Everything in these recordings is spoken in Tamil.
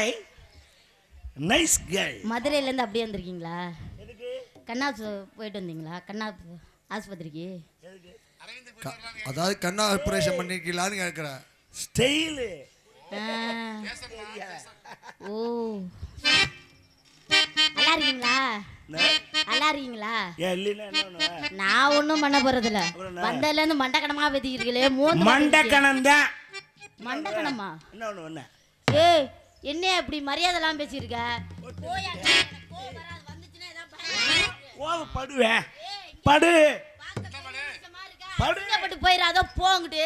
ஹாய் நைஸ் கேர்ள் மதுரையிலேருந்து அப்படியே வந்திருக்கீங்களா? கண்ணா போயிட்டு வந்தீங்களா? கண்ணா ஆஸ்பத்திரிக்கு? அதாவது கண்ணா ஆப்ரேஷன் பண்ணிருக்கீங்களான்னு கேட்குறேன். ஸ்டைலு. ஓ. நல்லா இருக்கீங்களா? நல்லா இருக்கீங்களா? நான் ஒன்றும் பண்ண போறதில்ல? வந்ததுலேருந்து மண்டக்கணமா பேத்திக்கிறீங்களே மூணு மண்டக்கணம் தான் மண்டக்கணமா? என்ன ஒன்று ஒன்று ஏய் என்ன இப்படி மரியாதைலாம் பேசியிருக்க? கோவப்படுவேன். படு. படு. அசிங்கப்பட்டு போயிடாதோ போங்கிட்டு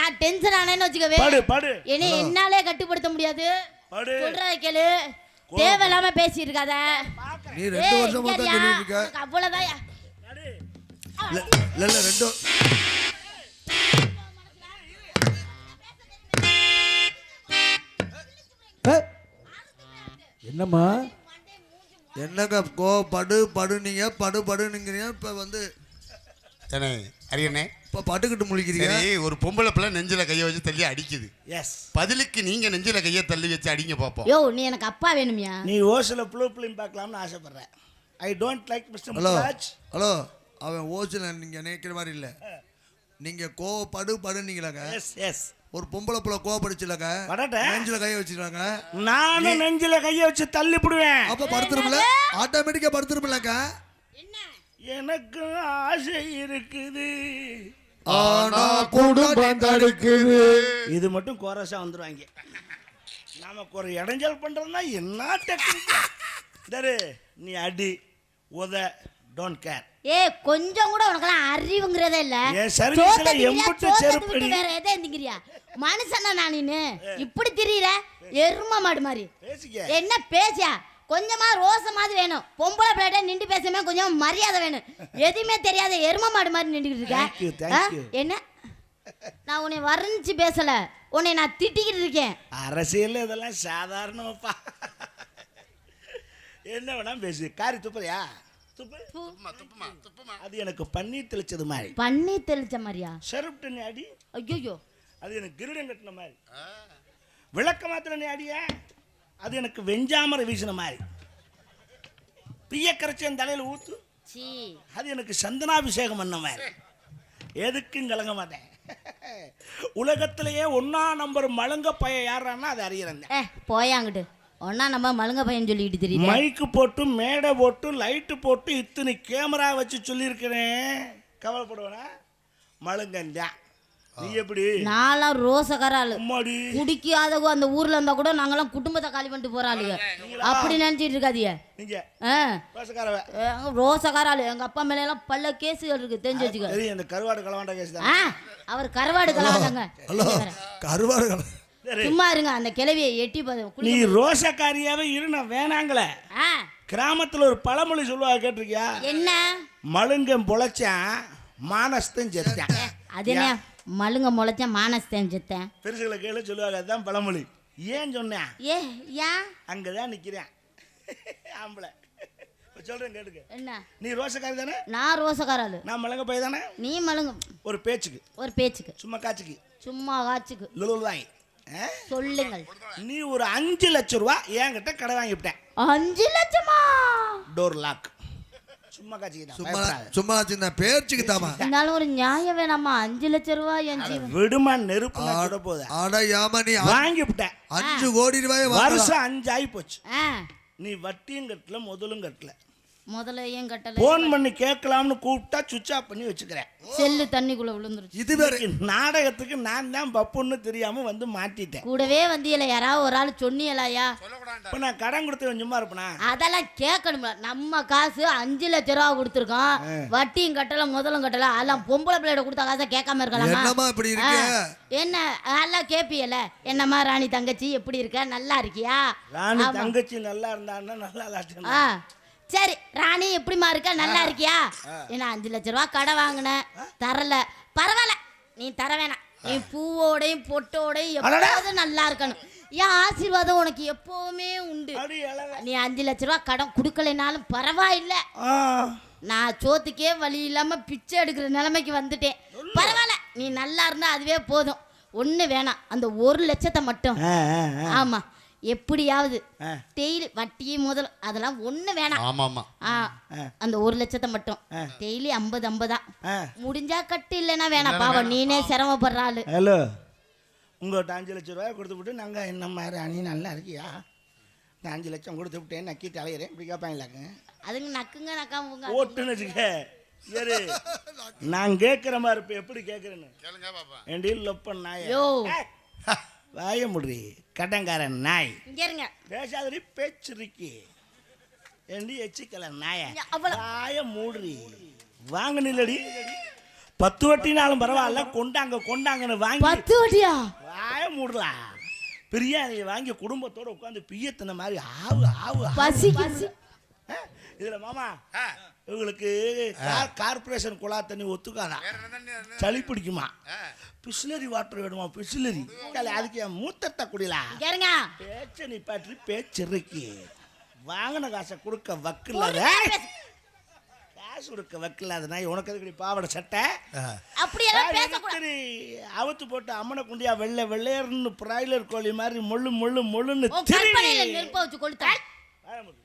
நான் டென்ஷன் ஆனேன்னு வச்சுக்கவே. படு படு. என்னை என்னாலே கட்டுப்படுத்த முடியாது. படு. சொல்றத கேளு. தேவையில்லாம பேசியிருக்காத. நீ ரெண்டு வருஷமா தான் சொல்லிட்டு இருக்க. அவ்வளவுதான். படு. இல்ல இல்ல இல்ல, ரெண்டு என்னம்மா? என்னங்க கோ படு படுனீங்க படு படுனுங்கிறீங்க இப்போ வந்து தானே அரியண்ணே? இப்போ பட்டுக்கிட்டு முழிக்கிறீங்க. ஒரு பொம்பளை பிள்ளை நெஞ்சில கையை வச்சு தள்ளி அடிக்குது. எஸ் பதிலுக்கு நீங்க நெஞ்சில கையை தள்ளி வச்சு அடிங்க பார்ப்போம் யோ நீ எனக்கு அப்பா வேணுமியா. நீ ஓசில் புழு புளியும் பார்க்கலாம்னு ஆசைப்படுறேன் I don't like mister hello hello அவன் ஓசில் நீங்கள் நினைக்கிற மாதிரி இல்லை. நீங்கள் கோவப்படு படுனீங்களாங்க. எஸ் எஸ் ஒரு பொம்பளை புள்ள கோவப்படுச்சுலங்க வரட்ட நெஞ்சில் கையை வச்சுக்கிறாங்க நானும் நெஞ்சில கையை வச்சு தள்ளி போடுவேன். அப்போ படுத்துருமில்ல? ஆட்டோமேட்டிக்காக படுத்துருமில்லங்க எனக்கு ஆசை இருக்குது. ஆனா குடும்பம் தடுக்குது. இது மட்டும் கோரஸா வந்துருவாங்க. நமக்கு ஒரு இடைஞ்சல் பண்றதுனா என்ன டெக்னிக் தரு நீ அடி உத டோன்ட் கேர் ஏ கொஞ்சம் கூட உனக்கெல்லாம் அறிவுங்கிறதே இல்ல. என் service ல சோத்தை திங்கிறியா, எம்புட்டு சோத்தை செருப்பு விட்டு அடி. வேற எதை எந்திக்கிறியா மனுஷனா நான் நீனு இப்படி திரியிற? எரும மாடு மாதிரி. பேசிக்க. என்ன பேசியா? கொஞ்சமா ரோச மாதிரி வேணும். பொம்பளை பிள்ளைகிட்ட நின்று பேசாம கொஞ்சம் மரியாதை வேணும். எதுவுமே தெரியாத எரும மாடு மாதிரி நின்றுக்கிட்டு Thank you, இருக்க thank ஆ? you. என்ன? நான் உன்னை வர்ணிச்சு பேசல. உன்னை நான் திட்டிக்கிட்டு இருக்கேன். அரசியல் இதெல்லாம் சாதாரணப்பா என்ன வேணா பேசு. காரி துப்புறியா? துப்பு துப்புமா துப்புமா துப்புமா. அது எனக்கு பன்னீர் தெளிச்சது மாதிரி. பண்ணி தெளிச்ச மாதிரியா? தண்ணி அடி. ஐயோ அது எனக்கு கிரீடம் கட்டின மாதிரி. விளக்க மாத்திர நீ அடிய. அது எனக்கு வெஞ்சாமரை வீசின மாதிரி. பிய கரைச்சி என் தலையில் ஊத்து. சீ. அது எனக்கு சந்தனாபிஷேகம் பண்ண மாதிரி. எதுக்கும் கலங்க மாட்டேன். உலகத்திலேயே ஒன்னா நம்பர் மழுங்க பைய யாரான்னா அது அறியறேன். போயாங்கிட்டு ஒன்னா நம்ம மழுங்க பையன் சொல்லிக்கிட்டு தெரியுது? மைக்கு போட்டு மேடை போட்டு லைட்டு போட்டு இத்தனை கேமரா வச்சு சொல்லியிருக்கிறேன் கவலைப்படுவேனா? மழுங்கந்தான் நீ எப்படி? நான்லாம் ரோசக்காராளு அம்மாடி. குடிக்காதவங்க அந்த ஊர்ல இருந்தா கூட நாங்கெல்லாம் குடும்பத்தை காலி பண்ணிட்டு போறாளுங்க அப்படி நினைச்சிட்டு இருக்காதீங்க. நீங்க. ஆ. பேசக்காரவ ஏங்க, ரோசக்காராளு எங்க அப்பா மேல எல்லாம் பல்ல கேஸுகள் இருக்கு தெரிஞ்சு வச்சுக்க. தெரியும் கருவாடு களவாண்ட கேஸ் அவர் கருவாடு ஹலோ கருவாடு சும்மா இருங்க அந்த கிளவியை எட்டி நீ ரோசக்காரியாவே இரு நான் வேணாங்கள. கிராமத்துல ஒரு பழமொழி சொல்லுவாங்க கேட்டிருக்கியா? என்ன? மழுங்கன் பொழைச்சான் மானஸ்தன் செத்தான். அது என்ன? மழுங்க முளைச்ச மானஸ்தேன் செத்தேன். பெருசுகளை கேளு சொல்லுவாங்க அதுதான் பழமொழி. ஏன் சொன்னேன்? ஏ ஏன்? அங்கதான் நிக்கிறேன். ஆம்பளை. இப்ப சொல்றேன் கேட்டுக்க. என்ன? நீ ரோசக்காரி தானே? நான் ரோசக்காராளு நான் மலங்க போய் தானே? நீ மழுங்க ஒரு பேச்சுக்கு. ஒரு பேச்சுக்கு. சும்மா காட்சிக்கு சும்மா காச்சுக்கு. லுலுவாய் சொல்லுங்கள். நீ ஒரு அஞ்சு லட்சம் ரூபா என்கிட்ட கடை வாங்கிவிட்டேன் அஞ்சு லட்சமா? டோர் லாக் சும்மா காட்சிக்கு சும்மா. சும்மா சின்ன பேச்சுக்கு தாமா இருந்தாலும் ஒரு நியாயம் வேணாமா அஞ்சு லட்சம் ரூபாய் என் ஜீவன். விடுமா நெருப்பு சுட போதா. ஆடா ஏமா நீ அ- வாங்கி விட்டேன். அஞ்சு கோடி ரூபாய் வருஷம் அஞ்சு ஆகி போச்சு நீ வட்டியும் கட்டல முதலும் கட்டல. முதல்ல ஏன் கட்டல? ஃபோன் பண்ணி கேட்கலாம்னு கூப்பிட்டா சுவிட்ச் ஆஃப் பண்ணி வச்சுக்கிறேன். செல்லு தண்ணிக்குள்ள விழுந்துருச்சு. இது நாடகத்துக்கு நான் தான் பப்புன்னு தெரியாம வந்து மாட்டிட்டேன். கூடவே வந்தியல யாராவது ஒரு ஆள் சொன்னியலாயா இப்போ நான் கடன் கொடுத்தவன் சும்மா இருப்பேனா? அதெல்லாம் கேட்கணும்ல. நம்ம காசு அஞ்சு லட்ச ரூபா கொடுத்துருக்கோம். வட்டியும் கட்டல முதலும் கட்டல. அதெல்லாம் பொம்பளை பிள்ளையோட கொடுத்த காசை கேட்காம இருக்கலாமா. இப்படி என்ன அதெல்லாம் கேப்பியல என்னம்மா ராணி தங்கச்சி எப்படி இருக்க? நல்லா இருக்கியா? ராணி. தங்கச்சி நல்லா இருந்தான்னா நல்லா இல்லாட்டினா ஆ. சரி ராணி எப்படிம்மா இருக்க? நல்லா இருக்கியா? ஏன்னா அஞ்சு லட்ச ரூபா கடை வாங்கினேன் தரல. பரவாயில்ல. நீ தர வேணாம். நீ பூவோடையும் பொட்டோடையும் அடடா. எப்போதும் நல்லா இருக்கணும். என் ஆசீர்வாதம் உனக்கு எப்பவுமே உண்டு. நீ அஞ்சு லட்ச ரூபா கடன் கொடுக்கலைனாலும் பரவாயில்ல. நான் சோத்துக்கே வழி இல்லாம பிச்சை எடுக்கிற நிலைமைக்கு வந்துட்டேன். பரவாயில்ல. நீ நல்லா இருந்தா அதுவே போதும். ஒண்ணு வேணாம். அந்த ஒரு லட்சத்தை மட்டும். ஆமா. எப்படியாவது. டெய்லி வட்டி முதல் அதெல்லாம் ஒண்ணு வேணாம். ஆமா ஆமா. அந்த ஒரு லட்சத்தை மட்டும். டெய்லி ஐம்பது ஐம்பதா. ஆ. முடிஞ்சா கட்டு இல்லைன்னா வேணாம். பாவம் நீனே சிரமப்படுற ஆளு. ஹலோ. உங்கள்கிட்ட அஞ்சு லட்ச ரூபாய் கொடுத்து விட்டு நாங்கள் என்ன மாதிரி அணி நல்லா இருக்கியா? நான் அஞ்சு லட்சம் கொடுத்து விட்டேன் நக்கிட்டு அலையிறேன் இப்படி கேட்பாங்களாங்க அதுங்க நக்குங்க நக்காம போங்க ஓட்டுன்னு வச்சுக்க. சரி நான் கேட்குற மாதிரி இப்போ எப்படி கேட்குறேன்னு? கேளுங்க பாப்பா. ஏண்டி லொப்பன் நாய். யோ. வாய முடி கடங்காரன் நாய். இருங்க. பேசாதடி பேச்சிருக்கி ஏண்டி எச்சிக்கல நாய? வாய மூடுறி. வாங்க நில்லடி. பத்து வட்டினாலும் பரவாயில்ல கொண்டாங்க கொண்டாங்கன்னு வாங்கி பத்து வட்டியா? வாய மூடலாம். பிரியாணியை வாங்கி குடும்பத்தோட உட்காந்து பிய்யத்தின மாதிரி ஆவு ஆவு ஆவு. இதுல மாமா இவங்களுக்கு கார்- கார்ப்பரேஷன் குழா தண்ணி ஒத்துக்காதா? சளி பிடிக்குமா? பிஸ்லரி வாட்டர் வேணுமா பிஸ்லரி அதுக்கு என் மூத்தத்தை குடிலாம் பேச்ச நிப்பாட்டி பேச்சிருக்கி வாங்கின காசை கொடுக்க வக்கில்லாத காசு கொடுக்க வக்கில்லாத நான் உனக்கு எதுக்கு பாவாடை சட்டை? அவுத்து போட்டு அம்மனை குண்டியா வெள்ளை வெள்ளையர்னு பிராய்லர் கோழி மாதிரி மொள்ளு மொள்ளு மொள்ளுன்னு உன்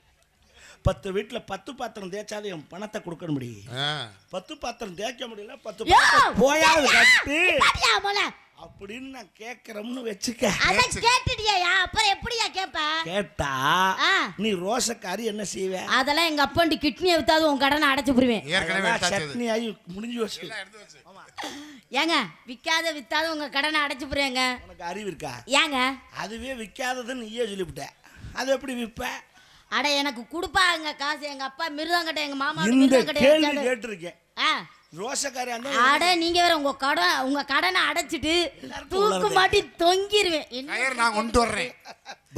பத்து வீட்டுல பத்து பாத்திரம் தேய்ச்சாது என் பணத்தை கொடுக்க முடியும். பத்து பாத்திரம் தேய்க்க முடியல பத்து! பாத்திரம் போயாவது கட்டு. அப்படின்னு நான் கேட்கறோம்னு வச்சுக்க. அத கேட்டுட்டியா? அப்புறம் எப்படியா கேப்ப? கேட்டா ஆ. நீ ரோசக்காரி என்ன செய்வ? அதெல்லாம் எங்க அப்பண்டி கிட்னியை வித்தாது உன் கடனை அடைச்சு புரிவேன். சட்னி ஆகி முடிஞ்சு வச்சு. ஏங்க விக்காத வித்தாது உங்க கடனை அடைச்சு புரியுங்க உனக்கு அறிவு இருக்கா? ஏங்க? அதுவே விற்காததுன்னு நீயே சொல்லிவிட்ட. அது எப்படி விற்ப அட எனக்கு கொடுப்பாங்க காசு. எங்க அப்பா மிருதங்கட்ட எங்க மாமா இந்த கேள்வி. கேட்டிருக்கேன். அந்த அட நீங்க வேற உங்க கடன் உங்க கடனை அடைச்சிட்டு தூக்கு மாட்டி தொங்கிருவேன். என்ன கயிறு நான் கொண்டு வர்றேன்.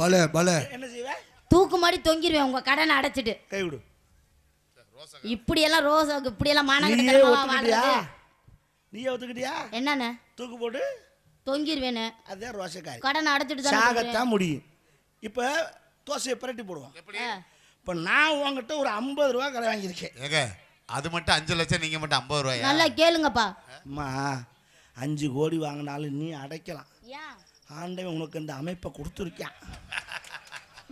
பல பல. என்ன செய்வ? தூக்கு மாட்டி தொங்கிருவேன் உங்க கடனை அடைச்சிட்டு. கை விடு. இப்படி எல்லாம் ரோசாவுக்கு இப்படி எல்லாம் வாழ்றது? நீயே ஒத்துக்கிட்டியா? என்னண்ணே தூக்கு போட்டு? தொங்கிருவேன்னு அதே ரோசக்காரி கடனை அடைச்சிட்டு தானே சாகத்தான் முடியும். இப்போ தோசையை புரட்டி போடுவோம் தொங்குறேன். இப்போ நான் உங்ககிட்ட ஒரு ஐம்பது ரூபா கடை வாங்கியிருக்கேன். ஏங்க அது மட்டும் அஞ்சு லட்சம் நீங்க மட்டும் ஐம்பது ரூபாயா? நல்லா கேளுங்கப்பா. அம்மா அஞ்சு கோடி வாங்கினாலும் நீ அடைக்கலாம். ஏன்? ஆண்டவன் உனக்கு இந்த அமைப்பை கொடுத்துருக்கான்.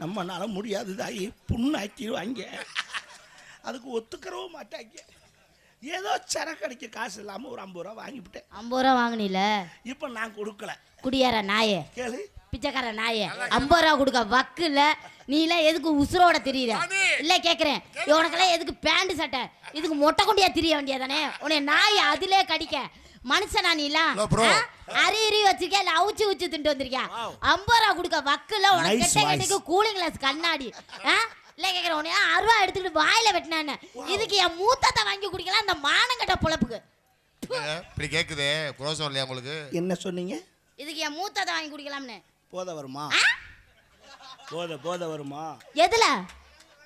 நம்மனால முடியாது தாயி புண்ணாக்கிடுவாங்க அதுக்கு ஒத்துக்கிறவும் மாட்டாங்க. ஏதோ சரக்கு அடிக்க காசு இல்லாமல் ஒரு ஐம்பது ரூபா வாங்கிவிட்டேன். ஐம்பது ரூபா வாங்கினீல? இப்போ நான் கொடுக்கல. குடியார நாயே? கேளு. பிச்சைக்கார நாயே. ஐம்பது ரூபா கொடுக்க வக்கு இல்ல நீ எல்லாம் எதுக்கு உசுரோட திரியிற? இல்ல கேக்குறேன். உனக்கெல்லாம் எதுக்கு பேண்ட் சட்டை? இதுக்கு மொட்டை கொண்டியா திரிய வேண்டியதானே? உன்னை நாய் அதிலே கடிக்க. மனுஷனா நீ எல்லாம். அரி இரி வச்சிருக்கியா? இல்ல அவுச்சு உச்சு தின்ட்டு வந்திருக்கியா? ஐம்பது ரூபா கொடுக்க வக்குல உனக்கு கெட்ட. கட்டிக்கு கூலிங் கிளாஸ் கண்ணாடி. ஆ? இல்ல கேக்குறேன். உன்னை அருவா எடுத்துக்கிட்டு வாயில வெட்டினான்னு? இதுக்கு என் மூத்தத்தை வாங்கி குடிக்கலாம் அந்த மானங்கட்ட பொழப்புக்கு. இப்படி கேக்குதே. குரோசம் இல்லையா உங்களுக்கு? என்ன சொன்னீங்க? இதுக்கு என் மூத்தத்தை வாங்கி குடிக்கலாம்னு. போதை வருமா? போதை போதை வருமா? எதுல?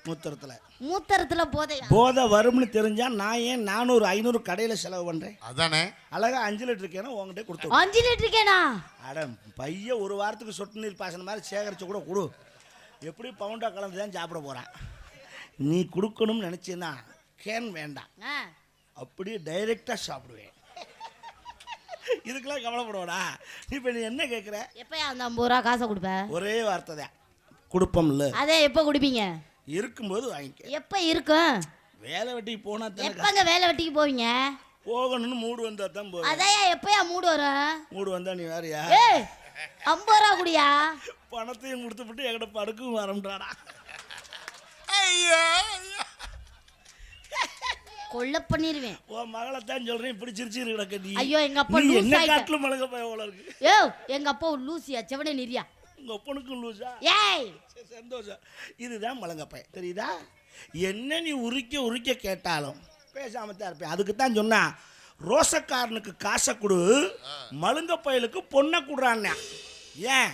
மூத்திரத்தில். மூத்தரத்துல போதையா? போதை வரும்னு தெரிஞ்சா நான் ஏன் நானூறு ஐநூறு கடையில் செலவு பண்ணுறேன் அதானே. அழகா அஞ்சு லிட்டர் இருக்கேன்னா உங்ககிட்ட கொடுத்து அஞ்சு லிட்டருக்கேனா அட பைய ஒரு வாரத்துக்கு சொட்டு நீர் பாசன மாதிரி சேகரித்து கூட கொடு. எப்படி பவுண்டா கலந்து தான் சாப்பிட போகிறான் நீ கொடுக்கணும்னு நினச்சின்னா கேன் வேண்டாம். அப்படியே டைரெக்டாக சாப்பிடுவேன். இதுக்கெல்லாம் கவலைப்படுவாடா நீ இப்போ நீ என்ன கேட்குற எப்பயா அந்த ஐம்பது ரூபா காசை கொடுப்ப? ஒரே வார்த்தை தான். கொடுப்போம்ல. அதே எப்போ குடிப்பீங்க? இருக்கும்போது வாங்கிக்க. எப்போ இருக்கும்? வேலை வெட்டிக்கு போனா தானே எப்பங்க வேலை வெட்டிக்கு போவீங்க? போகணும்னு மூடு வந்தா தான் போவேன். அதையா எப்பயா மூடு வரும் மூடு வந்தா நீ வேறயா? ஏய் ஐம்பது ரூபா குடியா? பணத்தையும் கொடுத்துவிட்டு என்கிட்ட படுக்கும் வரம்ன்றாடா ஐயோ. கொல்ல பண்ணிடுவேன் உன் மகளை தான் சொல்றேன் இப்படி சிரிச்சு கிடக்க நீ. ஐயோ, எங்க அப்பா நீ என்ன. காட்டிலும் மழங்க போய் இருக்கு? ஏ எங்க அப்பா ஒரு லூசியா செவனே நிரியா உங்க ஒப்பனுக்கும் லூசா? ஏய்! சந்தோஷம். இதுதான் மலங்கப்பை தெரியுதா? என்ன நீ உரிக்க உரிக்க கேட்டாலும் பேசாம தான் இருப்பேன். அதுக்கு தான் சொன்னா ரோசக்காரனுக்கு காசை கொடு மழுங்க பயலுக்கு பொண்ணை கொடுறான்னு. ஏன்?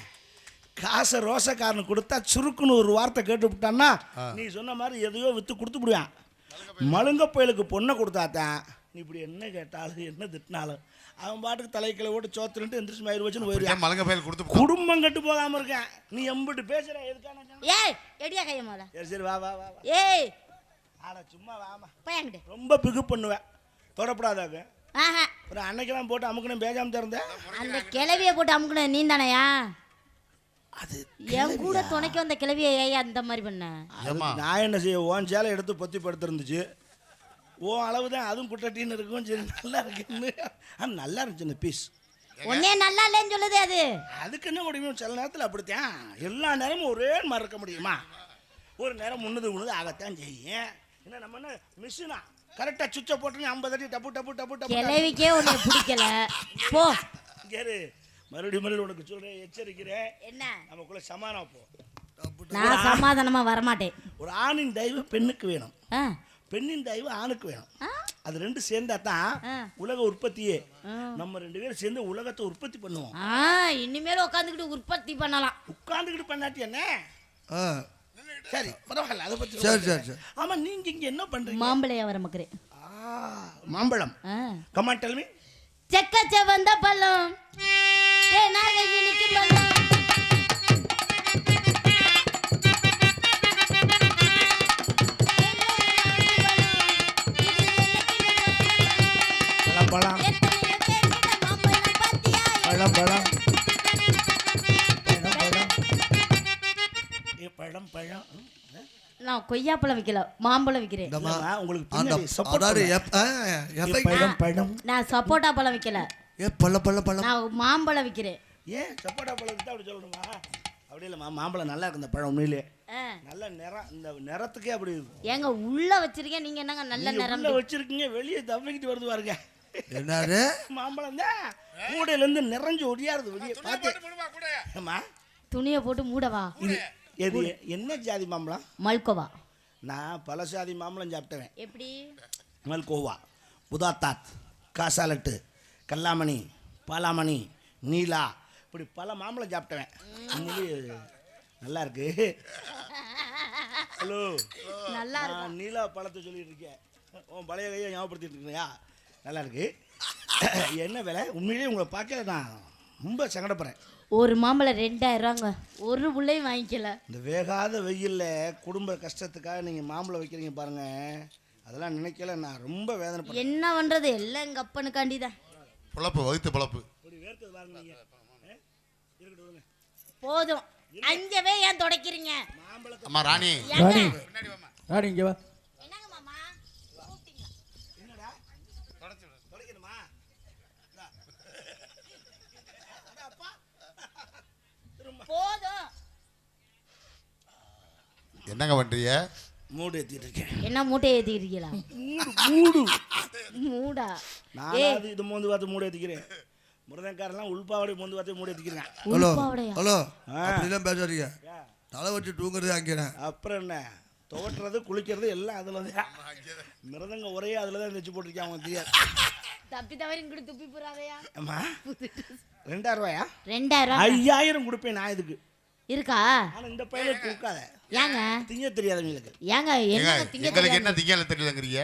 காசை ரோசக்காரனுக்கு கொடுத்தா சுருக்குன்னு ஒரு வார்த்தை கேட்டு விட்டான்னா நீ சொன்ன மாதிரி எதையோ விற்று கொடுத்து விடுவான். மழுங்க பயலுக்கு பொண்ணை கொடுத்தாத்தான். நீ இப்படி என்ன கேட்டாலும் என்ன திட்டினாலும். அவன் பாட்டுக்கு தலைக்கில ஓட்டு சோத்துட்டு எந்திரிச்சு மயிறு வச்சுன்னு ஏன் மலங்க பயல் கொடுத்து குடும்பம் கட்டு போகாம இருக்கேன். நீ எம்பிட்டு பேசுற எதுக்கான ஏய் எடியா கைய மோல சரி சரி வா வா வா ஏய். ஆனா சும்மா வாமா. பையன்கிட்ட ரொம்ப பிகு பண்ணுவேன். தொடப்படாதாங்க ஆஹா. ஒரு அன்னைக்கெல்லாம் போட்டு அமுக்கணும் பேஜாம திறந்தேன். அந்த கிளவிய போட்டு அமுக்குன நீ தானையா அது என் கூட துணைக்கு வந்த கிளவிய ஏன் அந்த மாதிரி பண்ண? ஏம்மா? நான் என்ன செய்ய ஓன் சேலை எடுத்து பொத்தி படுத்துருந்துச்சு. ஓ அளவு தான் அதுவும் குட்டட்டின்னு இருக்கும் சரி நல்லா இருக்குன்னு. ஆனால் நல்லா இருந்துச்சு இந்த பீஸ் உன்னே நல்லா இல்லைன்னு சொல்லுது அது. அதுக்கு என்ன முடியும் சில நேரத்தில் அப்படித்தான். எல்லா நேரமும் ஒரே மாதிரி இருக்க முடியுமா? ஒரு நேரம் முன்னது முன்னது ஆகத்தான் செய்யும். என்ன நம்ம என்ன மிஷினா கரெக்டாக சுவிட்சை போட்டு ஐம்பது அடி டப்பு டப்பு டப்பு டப்பு கிளவிக்கே உன்னை பிடிக்கல. போ. கேரு மறுபடியும் மறுபடியும் உனக்கு சொல்கிறேன் எச்சரிக்கிறேன். என்ன? நமக்குள்ள சமானம் போ. நான் சமாதானமா வரமாட்டேன். ஒரு ஆணின் தயவு பெண்ணுக்கு வேணும். பெண்ணின் தயவு ஆணுக்கு வேணும்? அது ரெண்டு சேர்ந்தா தான். உலக உற்பத்தியே. நம்ம ரெண்டு பேரும் சேர்ந்து உலகத்தை உற்பத்தி பண்ணுவோம். இனிமேல் உட்காந்துக்கிட்டு உற்பத்தி பண்ணலாம். உட்காந்துக்கிட்டு பண்ணாட்டி என்ன? சரி பரவாயில்ல அதை பத்தி சரி சரி சரி. ஆமா நீங்க இங்க என்ன பண்றீங்க? மாம்பழையா வர மக்கிறேன் மாம்பழம். ஆ. கமான் டெல் மீ செக்க செவந்த பழம். பழம் பழம்? நான் கொய்யாப்பழம் விற்கல மாம்பழம் விற்கிறேன் உங்களுக்கு பழம் பழம். நான் சப்போட்டா பழம் விற்கல ஏ பள்ள பள்ள பள்ளம் நான் மாம்பழம் விற்கிறேன் ஏன்? சப்போட்டா பழத்துக்கு தான் அப்படி சொல்லணுமா? அப்படி இல்லைம்மா மாம்பழம் நல்லா இருக்கு இந்த பழம் உண்மையிலே. நல்ல நிறம் இந்த நிறத்துக்கே அப்படி. இருக்கு ஏங்க உள்ள வச்சிருக்கேன் நீங்க என்னங்க நல்ல நிறம் உள்ள வச்சிருக்கீங்க வெளியே தவிக்கிட்டு வருது பாருங்க. என்னது? மாம்பழம் தான். கூடையில இருந்து நிறைஞ்சு ஒடியாருது வெளியே பார்த்து ஏம்மா துணியை போட்டு மூடவா? இது எது என்ன ஜாதி மாம்பழம்? மல்கோவா. நான் பல ஜாதி மாம்பழம் சாப்பிட்டேன் எப்படி? மல்கோவா உதாத்தாத் காசாலட்டு. கல்லாமணி பாலாமணி நீலா இப்படி பல மாம்பழம் உண்மையிலேயே நல்லா இருக்கு ஹலோ நல்லா நான் நீலா பழத்தை சொல்லிட்டு இருக்கேன் உன் பழைய கையை ஞாபகப்படுத்திட்டு இருக்கியா? நல்லா இருக்கு என்ன விலை? உண்மையிலேயே உங்களை பார்க்கல நான் ரொம்ப சங்கடப்படுறேன். ஒரு மாம்பழம் ரெண்டாயிரம் ரூபாங்க. ஒரு புள்ளையும் வாங்கிக்கல. இந்த வேகாத வெயில்ல குடும்ப கஷ்டத்துக்காக நீங்கள் மாம்பழம் வைக்கிறீங்க பாருங்க. அதெல்லாம் நினைக்கல நான் ரொம்ப வேதனைப்படுறேன். என்ன பண்றது? எல்லாம் எங்க அப்பனுக்காண்டி தான் பொழப்பு வகுத்து பொழப்பு. போதும். அங்கவே ஏன் தொடக்கிறீங்க? அம்மா ராணி. ராணி? ராணி இங்க வா. என்னங்க மாமா? என்னடா? தொலைக்கணுமா இந்தா. இந்தா அப்பா. திரும்ப. போதும். என்னங்க பண்றீங்க? மூடு ஏற்றிட்டு இருக்கேன் என்ன மூட்டையை ஏத்திக்கிறீங்களா மூடு. மூடா? நானாவது இது மோந்து பார்த்து மூடு ஏற்றிக்கிறேன் முருதன்காரெல்லாம் உள்பாவடை மோந்து பார்த்து மூடு ஏற்றிக்கிறேன் ஹலோ ஹலோ. ஆ. அப்படிலாம் பேசாதீங்க. தலை வச்சு தூங்குறது அங்கே அப்புறம் என்ன? துவட்டுறது குளிக்கிறது எல்லாம் அதில் தான் மிருதங்க ஒரே அதில் தான் தைச்சு போட்டிருக்கேன் அவங்க தெரியாது தப்பி தவறி இங்கிட்டு துப்பி போறாதையா? அம்மா ரெண்டாயிரம் ரூபாயா? ரெண்டாயிரம் ஐயாயிரம் கொடுப்பேன் நான் இதுக்கு. இருக்கா? ஆனால் இந்த பையனுக்கு கொடுக்காத. ஏங்க? திங்க தெரியாதவங்களுக்கு ஏங்க என்ன திங்க எங்களுக்கு என்ன திங்கல தெரியலங்கிறீங்க.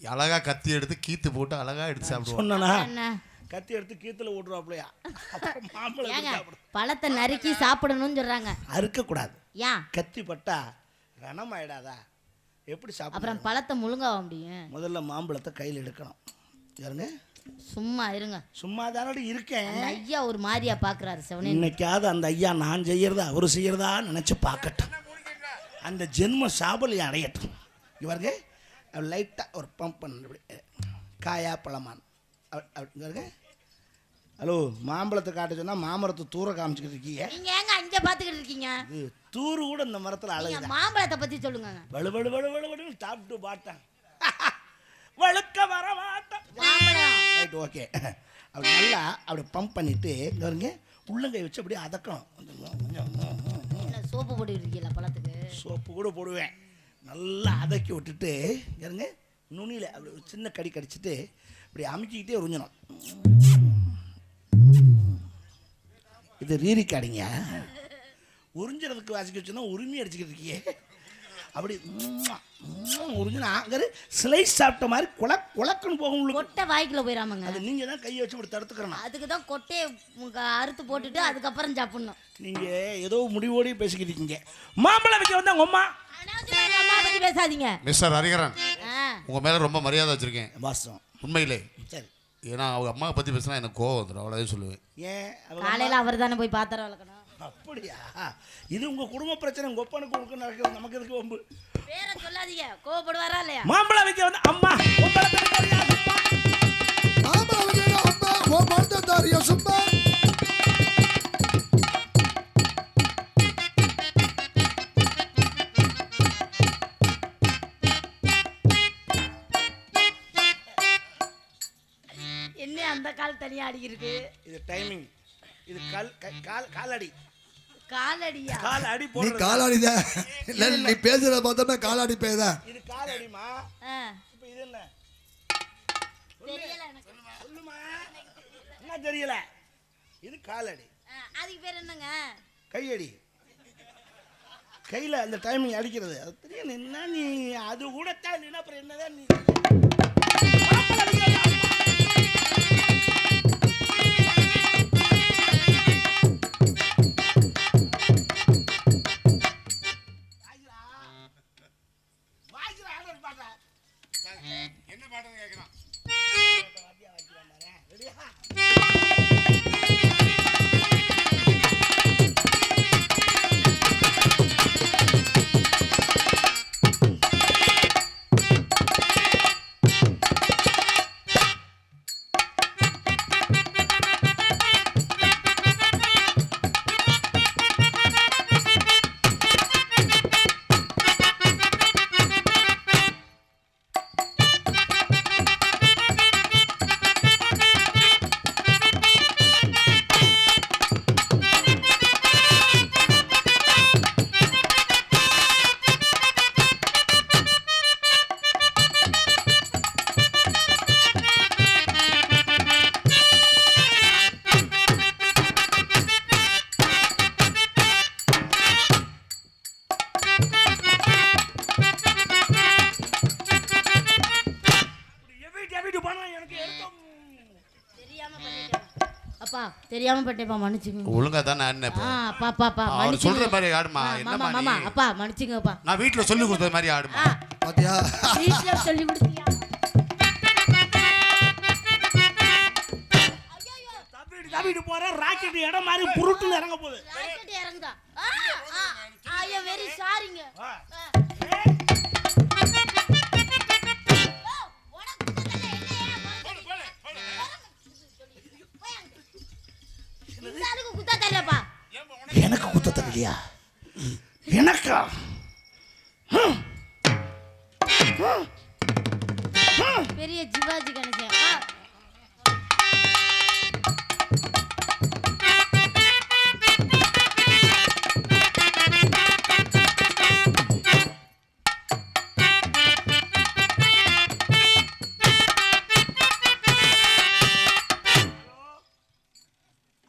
அழகா கத்தி எடுத்து கீத்து போட்டு அழகா எடுத்து சாப்பிடுவோம். சொன்னனா? என்ன? கத்தி எடுத்து கீத்துல அப்புறம் மாம்பழம் பழத்தை நறுக்கி சாப்பிடணும்னு சொல்றாங்க. அறுக்கக்கூடாது. ஏன் கத்தி பட்டா ரணமாயிடாதா? எப்படி சாப்பிட அப்புறம் பழத்தை முழுங்காவ முடியும்? முதல்ல மாம்பழத்தை கையில் எடுக்கணும். யாருங்க? சும்மா இருங்க. சும்மா தானடி இருக்கேன். அந்த ஐயா ஒரு மாதிரியா பாக்குறாரு செவனே. இன்னைக்காவது அந்த ஐயா நான் செய்யறத அவர் செய்யறதா நினைச்சு பார்க்கட்டும். அந்த ஜென்ம சாபலி அடையட்டும். இவருங்க லைட்டாக ஒரு பம்ப் பண்ண. காயா பழமான். இருங்க ஹலோ மாம்பழத்தை காட்ட சொன்னா மாமரத்தை தூர காமிச்சிக்கிட்டு இருக்கீங்க. ஏங்க அங்க பாத்துக்கிட்டு இருக்கீங்க? தூரு கூட இந்த மரத்தில் அழகுதான். மாம்பழத்தை பத்தி சொல்லுங்க வலு வலு வலு வலு வலுன்னு சாப்பிட்டு பாட்டேன் வழுக்க வர மாட்டேன் மாம்பழம். ரைட் ஓகே அப்படி நல்லா அப்படி பம்ப் பண்ணிட்டு இங்க வருங்க உள்ளங்கை வச்சு அப்படியே அதக்கணும் சோப்பு போட்டு இருக்கீங்களா பழத்துக்கு. சோப்பு கூட போடுவேன். நல்லா அதக்கி விட்டுட்டு இருங்க நுனியில் அப்படி ஒரு சின்ன கடி கடிச்சிட்டு இப்படி அமுக்கிக்கிட்டே உறிஞ்சணும். இது ரீரிக்காடிங்க உறிஞ்சுறதுக்கு வாசிக்க வச்சுன்னா உரிமை அடிச்சுக்கிட்டு இருக்கியே. அப்படி உம்மா, உம்மா உறிஞ்சினா அங்கே ஸ்லைஸ் சாப்பிட்ட மாதிரி குளக் குளக்குன்னு போகும் கொட்டை வாய்க்குள்ள போயிடாமங்க அது நீங்கள் தான் கையை வச்சு இப்படி தடுத்துக்கிறணும் அதுக்கு தான் கொட்டையை அறுத்து போட்டுட்டு அதுக்கப்புறம் சாப்பிடணும். நீங்கள் ஏதோ முடிவோடய பேசிக்கிட்டு இருக்கீங்க. மாம்பழம் வைக்க வந்தா உங்க அம்மா? அனாவசியமா எங்க அம்மா பத்தி பேசாதீங்க. மிஸ்டர் ஹரிகரன் உங்க மேல ரொம்ப மரியாதை வச்சிருக்கேன். வாஸ்தவம் உண்மையிலே. சரி. ஏன்னா அவங்க அம்மாவை பற்றி பேசினா எனக்கு கோவம் வந்துடும் அவ்வளோதான் சொல்லுவேன். ஏன்? காலையில அவர் தானே போய் பாத்திரம் வளர்க்கணும் அப்படியா? இது உங்க குடும்ப பிரச்சனை உங்க ஒப்பனுக்கு உங்களுக்கு நடக்குது நமக்கு எதுக்கு வம்பு? பேர சொல்லாதீங்க. கோவப்படுவாரா இல்லையா? மாம்பழம் வைக்க வந்து அம்மா. ஆமா அவங்க அம்மா சும்மா என்ன அந்த கால் தனியா அடிக்கிருக்கு இது டைமிங் இது கால் கை- கால் காலடி. காலடியா? கால் அடி நீ காலாடித? இல்லை நீ பேசுறத பார்த்தோம்னா காலாடி பேதான் இது காலடிமா இப்போ இது என்ன? தெரியல எனக்கு. சொல்லுமா. என்ன தெரியல? இது காலடி. அதுக்கு பேர் என்னங்க? கையடி. கையில் அந்த டைமிங் அடிக்கிறது. அது தெரியும். என்ன நீ அது கூட தான் இல்லைன்னா அப்புறம் என்னதான் நீ மன்னிச்சுங்க ஒழுங்கா தான் ஆ அவர் சொல்ற மாதிரி ஆடுமா? மாமா அப்பா மன்னிச்சுங்கப்பா நான் வீட்டில் சொல்லி கொடுத்த மாதிரி ஆடுமா? ஆ. பாத்தியா? வீட்ல சொல்லி கொடுத்தியா? தப்பிட்டு தப்பிட்டு போற ராக்கெட் இடம் மாதிரி புருட்டுன்னு இறங்க போகுது.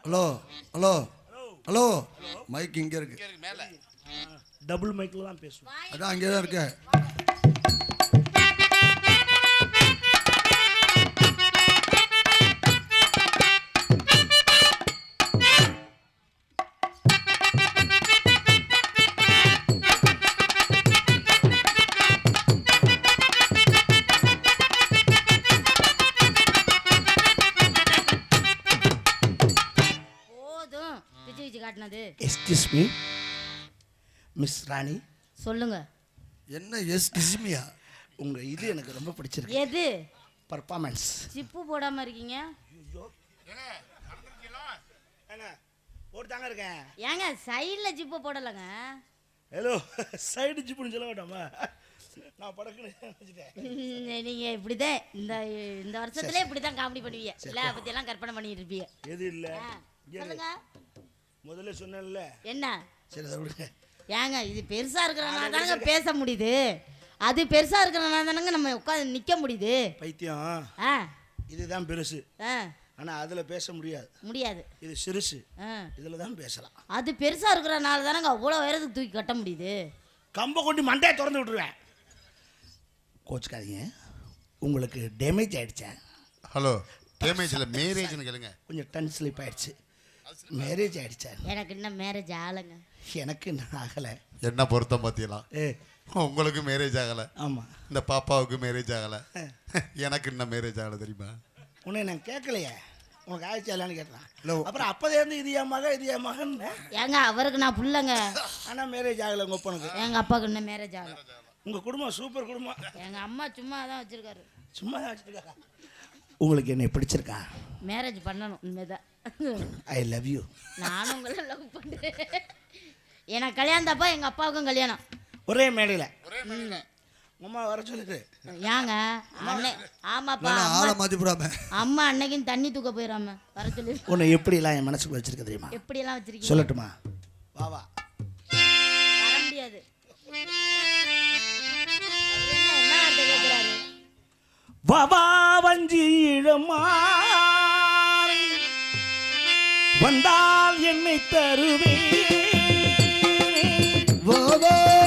Hello hello hello. மைக் இங்க இருக்கு. டபுள் மைக்கில் தான் பேசுவோம். அதான் அங்கே தான் இருக்க மிஸ் ராணி சொல்லுங்க. என்ன எஸ் கிஸ்மியா உங்க இது எனக்கு ரொம்ப பிடிச்சிருக்கு. எது? பர்ஃபார்மன்ஸ் சிப்பு போடாம இருக்கீங்க? ஒரு தாங்க இருக்கேன். ஏங்க சைடுல ஜிப்பு போடலங்க. ஹலோ சைடு ஜிப்புன்னு சொல்ல வேண்டாமா நான் படக்குன்னு நீங்க இப்படிதான் இந்த இந்த வருஷத்துல இப்படிதான் காமெடி பண்ணுவீங்க. இல்ல பத்தி எல்லாம் கற்பனை பண்ணிட்டு இருப்பீங்க. எது இல்லை? முதல்ல சொன்னேன்ல. என்ன? சரி விடுங்க. ஏங்க இது பெருசா இருக்கிறனால தானங்க பேச முடியுது. அது பெருசா இருக்கிறனால தானங்க நம்ம உட்காந்து நிக்க முடியுது. பைத்தியம். ஆ. இதுதான் பெருசு. ஆ. ஆனால் அதில் பேச முடியாது. முடியாது. இது சிறுசு. ஆ. இதில் தான் பேசலாம். அது பெருசா இருக்கிறனால தானங்க அவ்வளோ உயரத்துக்கு தூக்கி கட்ட முடியுது. கம்பை கொண்டு மண்டையை திறந்து விட்டுருவேன். கோச்சுக்காதீங்க. உங்களுக்கு டேமேஜ் ஆயிடுச்சேன் ஹலோ டேமேஜில் மேரேஜ்னு கேளுங்க. கொஞ்சம் டன் ஸ்லிப் ஆயிடுச்சு. மேரேஜ் ஆயிடுச்சா? எனக்கு இன்னும் மேரேஜ் ஆளுங்க எனக்கு இன்னும் ஆகலை. என்ன பொருத்தம் பார்த்தீங்களா? ஏ. உங்களுக்கு மேரேஜ் ஆகல. ஆமாம் இந்த பாப்பாவுக்கு மேரேஜ் ஆகல. எனக்கு இன்னும் மேரேஜ் ஆகல தெரியுமா? உன்னை நான் கேட்கலையே. உனக்கு ஆயிடுச்சா இல்லைன்னு கேட்டான். அப்புறம் அப்போதே இருந்து இது என் மகன் இது என் மகன். ஏங்க அவருக்கு நான் புள்ளங்க. ஆனால் மேரேஜ் ஆகலை உங்கள் ஒப்பனுக்கு எங்க அப்பாவுக்கு இன்னும் மேரேஜ் ஆகல. உங்கள் குடும்பம் சூப்பர் குடும்பம். எங்க அம்மா சும்மா தான் வச்சிருக்காரு. சும்மா தான் வச்சுருக்கா உங்களுக்கு என்னை பிடிச்சிருக்கா? மேரேஜ் பண்ணணும் உண்மைதான் ஐ லவ் யூ நானும் உங்களை லவ் பண்ணுறேன் எனக்கு கல்யாணம் தப்பா எங்க அப்பாவுக்கும் கல்யாணம். ஒரே மேடையில். ம். அம்மா வர சொல்லுது. ஏங்க அண்ணே ஆமாப்பா ஆளை மாற்றி போடாம அம்மா அன்னைக்கும் தண்ணி தூக்க போயிடாம வர சொல்லி. உன்னை எப்படிலாம் என் மனசுக்குள்ள வச்சிருக்க தெரியுமா? எப்படியெல்லாம் வச்சிருக்கீங்க? சொல்லட்டுமா? வா வா. வர முடியாது. அவரு என்ன என்ன வார்த்தை கேட்கிறாரு வா வா வஞ்சி இளமா வந்தால் என்னை தருவேன் ಹೋಗೋ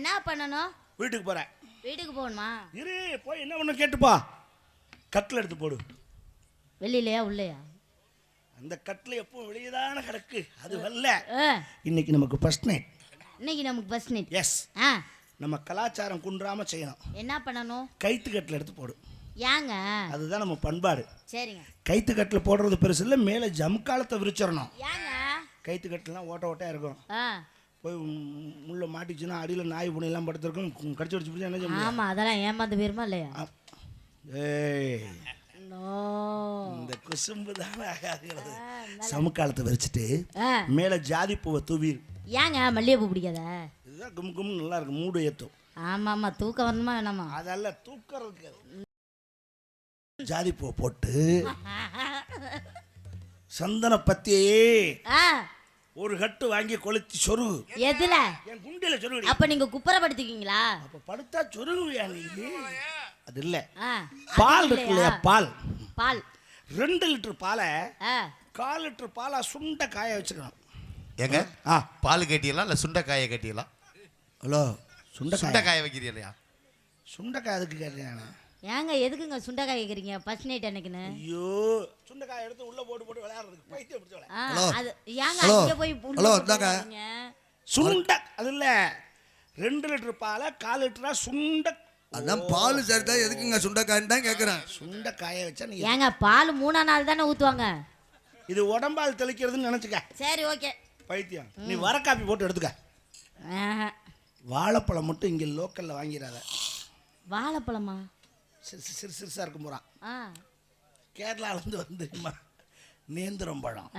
என்ன பண்ணணும்? வீட்டுக்கு போறேன். வீட்டுக்கு போகணுமா? இரு போய் என்ன பண்ண கேட்டுப்பா. கட்டில் எடுத்து போடு. வெளியிலையா உள்ளையா? அந்த கட்டில் எப்பவும் வெளியதான கிடக்கு. அது வரல. இன்னைக்கு நமக்கு ஃபர்ஸ்ட் நைட் இன்னைக்கு நமக்கு பஸ் நைட் எஸ் ஆ. நம்ம கலாச்சாரம் குன்றாம செய்யணும். என்ன பண்ணணும்? கைத்து கட்டில் எடுத்து போடு. ஏங்க? அதுதான் நம்ம பண்பாடு. சரிங்க. கைத்து கட்டில் போடுறது பெருசு இல்லை மேலே ஜம்காலத்தை விரிச்சிடணும். ஏங்க? கைத்து கட்டிலாம் ஓட்ட ஓட்டையாக இருக்கும். போய் உம் முள்ள மாட்டிச்சுன்னா அடியில் நாய் புனையெல்லாம் படுத்திருக்கும். கடிச்சு வச்சு பிடிச்சா என்ன செய்ய முடியும்? ஆமா அதெல்லாம் ஏமாந்து போயிருமா இல்லையா. ஏய். இந்த குசும்பு தான் ஆகிறது சமுக்காலத்தை வச்சுட்டு மேலே ஜாதி பூவை தூவி. ஏங்க மல்லிகைப்பூ பிடிக்காத? இதுதான் கும் கும்னு நல்லா இருக்கு மூடு ஏற்றும் ஆமா ஆமா தூக்கம் வரணுமா வேணாமா அதெல்லாம் தூக்கறதுக்கு. அது. ஜாதி பூ போட்டு சந்தன பத்தியே ஆ. ஒரு கட்டு வாங்கி கொளுத்தி சொருகு எதுல? என் குண்டில சொருகு அப்ப நீங்க குப்புறப்படுத்திக்கீங்களா? அப்ப படுத்தா சொருகுவியா நீ? அது இல்ல. ஆ பால் அது இருக்கு இல்லையா? பால்? பால். ரெண்டு லிட்டர் பாலை ஆ. கால் லிட்டர் பாலா சுண்ட காய வச்சுக்கணும். ஏங்க? ஆ. பால் கட்டியலாம் இல்ல சுண்டைக்காயை கட்டியலாம் ஹலோ சுண்டைக்காய் சுண்டைக்காயை வைக்கிறீங்களா சுண்டைக்காய் அதுக்கு கேட்டேன் ஏங்க எதுக்குங்க சுண்டைக்காய் கேக்குறீங்க? ஃபர்ஸ்ட் நைட் அன்னைக்குன்னு. ஐயோ சுண்டைக்காய் எடுத்து உள்ள போட்டு போட்டு விளையாடுறதுக்கு பைத்தியம் பிடிச்ச விளையாடு. அது ஏங்க. அங்க போய் ஹலோ, இந்தாங்க. சுண்ட அது இல்ல. ரெண்டு லிட்டர் பாலை கால் லிட்டரா சுண்ட. அதான் பால் சேர்த்தா எதுக்குங்க சுண்டைக்காயின்னு தான் கேட்குறேன் சுண்ட காய வச்சா நீ ஏங்க பால் மூணா நாள் தானே ஊத்துவாங்க? இது உடம்பால் தெளிக்கிறதுன்னு நினைச்சுக்க. சரி ஓகே. பைத்தியம். நீ வர காப்பி போட்டு எடுத்துக்க. ஆஹா. வாழைப்பழம் மட்டும் இங்கே லோக்கலில் வாங்கிடாத. வாழைப்பழமா? சிறு சிறு சிறு சிறுசாக இருக்கும் போகிறான் ஆ. கேரளாலேருந்து வந்து தெரியுமா நேந்திரம் பழம்.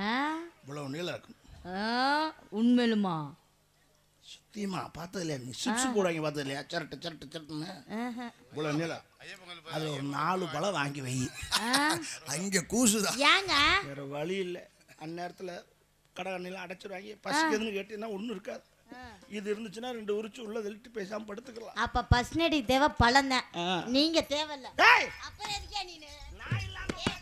இவ்வளோ நீளம் இருக்கும். உண்மையிலுமா? சத்தியமா? பார்த்தது இல்லையா நீ சிப்ஸ் போடுவாங்க பார்த்தது இல்லையா சரட்டு சரட்டு சரட்டுன்னு. இவ்வளோ நீளம். அது ஒரு நாலு பழம் வாங்கி வை. அங்கே கூசுதான் ஏங்க? வேற வழி இல்லை. அந்நேரத்தில் கடை கண்ணிலாம் அடைச்சிருவாங்க. பசிக்குதுன்னு கேட்டீங்கன்னா ஒன்றும் இருக்காது. இது இருந்துச்சுன்னா ரெண்டு உரிச்சு உள்ள தள்ளிட்டு பேசாமல் படுத்துக்கலாம். அப்ப நைட்டுக்கு தேவை பழம் தான். நீங்க தேவையில்ல அப்புறம் எதுக்கே நான் இல்லாம